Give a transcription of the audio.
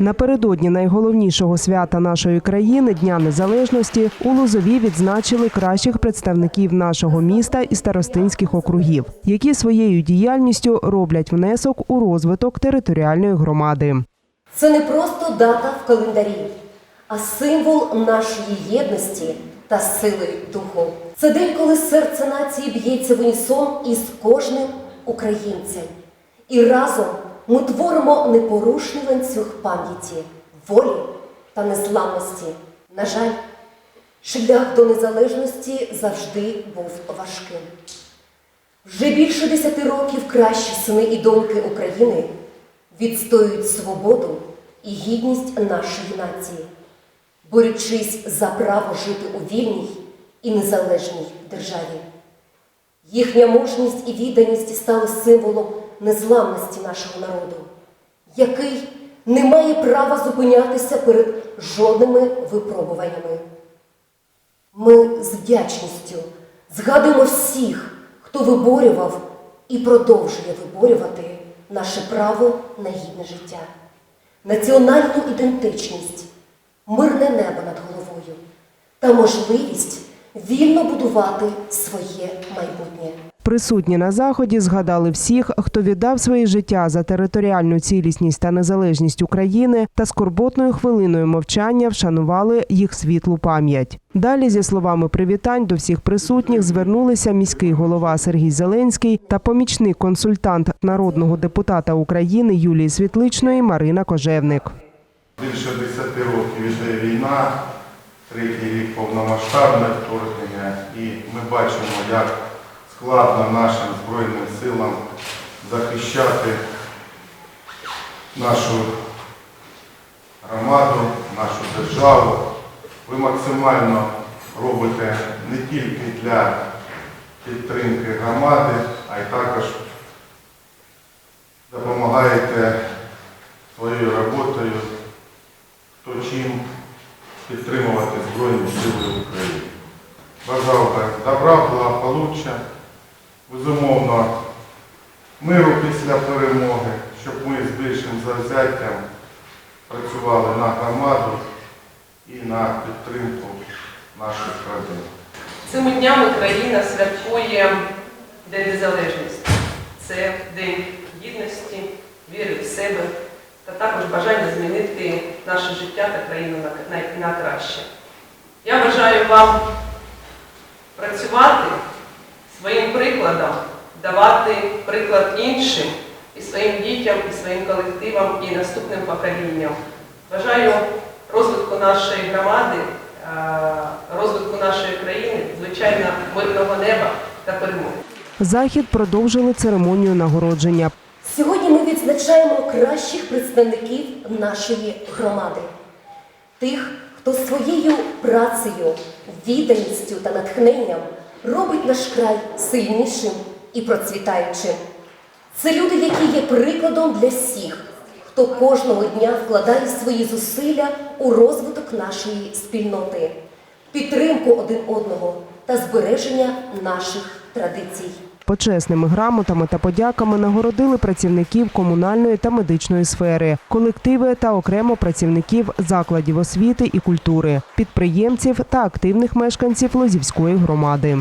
Напередодні найголовнішого свята нашої країни Дня Незалежності у Лозові відзначили кращих представників нашого міста і старостинських округів, які своєю діяльністю роблять внесок у розвиток територіальної громади. Це не просто дата в календарі, а символ нашої єдності та сили духу. Це день, коли серце нації б'ється в унісон із кожним українцем. І разом ми творимо непорушний ланцюг пам'яті, волі та незламності. На жаль, шлях до незалежності завжди був важким. Вже більше десяти років кращі сини і доньки України відстоюють свободу і гідність нашої нації, борючись за право жити у вільній і незалежній державі. Їхня мужність і відданість стали символом незламності нашого народу, який не має права зупинятися перед жодними випробуваннями. Ми з вдячністю згадуємо всіх, хто виборював і продовжує виборювати наше право на гідне життя, національну ідентичність, мирне небо над головою та можливість вільно будувати своє майбутнє. Присутні на заході згадали всіх, хто віддав своє життя за територіальну цілісність та незалежність України, та скорботною хвилиною мовчання вшанували їх світлу пам'ять. Далі, зі словами привітань до всіх присутніх, звернулися міський голова Сергій Зеленський та помічник-консультант народного депутата України Юлії Світличної Марина Кожевник. Більше 10 років іде війна, третій рік повномасштабне вторгнення, і ми бачимо, як складно нашим Збройним силам захищати нашу громаду, нашу державу. Ви максимально робите не тільки для підтримки громади, а й також допомагаєте своєю роботою хто чим підтримувати Збройні Сили України. Бажав добра, благополуччя, безумовно, миру після перемоги, щоб ми з більшим завзяттям працювали на громаду і на підтримку наших родин. Цими днями країна святкує День Незалежності. Це День гідності, віри в себе та також бажання змінити наше життя та країну на краще. Я бажаю вам працювати своїм прикладом, давати приклад іншим і своїм дітям, і своїм колективам, і наступним поколінням. Бажаю розвитку нашої громади, е, розвитку нашої країни, звичайно, мирного неба та перемоги. Захід продовжили церемонію нагородження. Сьогодні ми відзначаємо кращих представників нашої громади, тих, хто своєю працею, відданістю та натхненням робить наш край сильнішим і процвітаючим. Це люди, які є прикладом для всіх, хто кожного дня вкладає свої зусилля у розвиток нашої спільноти, підтримку один одного та збереження наших традицій. Почесними грамотами та подяками нагородили працівників комунальної та медичної сфери, колективи та окремо працівників закладів освіти і культури, підприємців та активних мешканців Лозівської громади.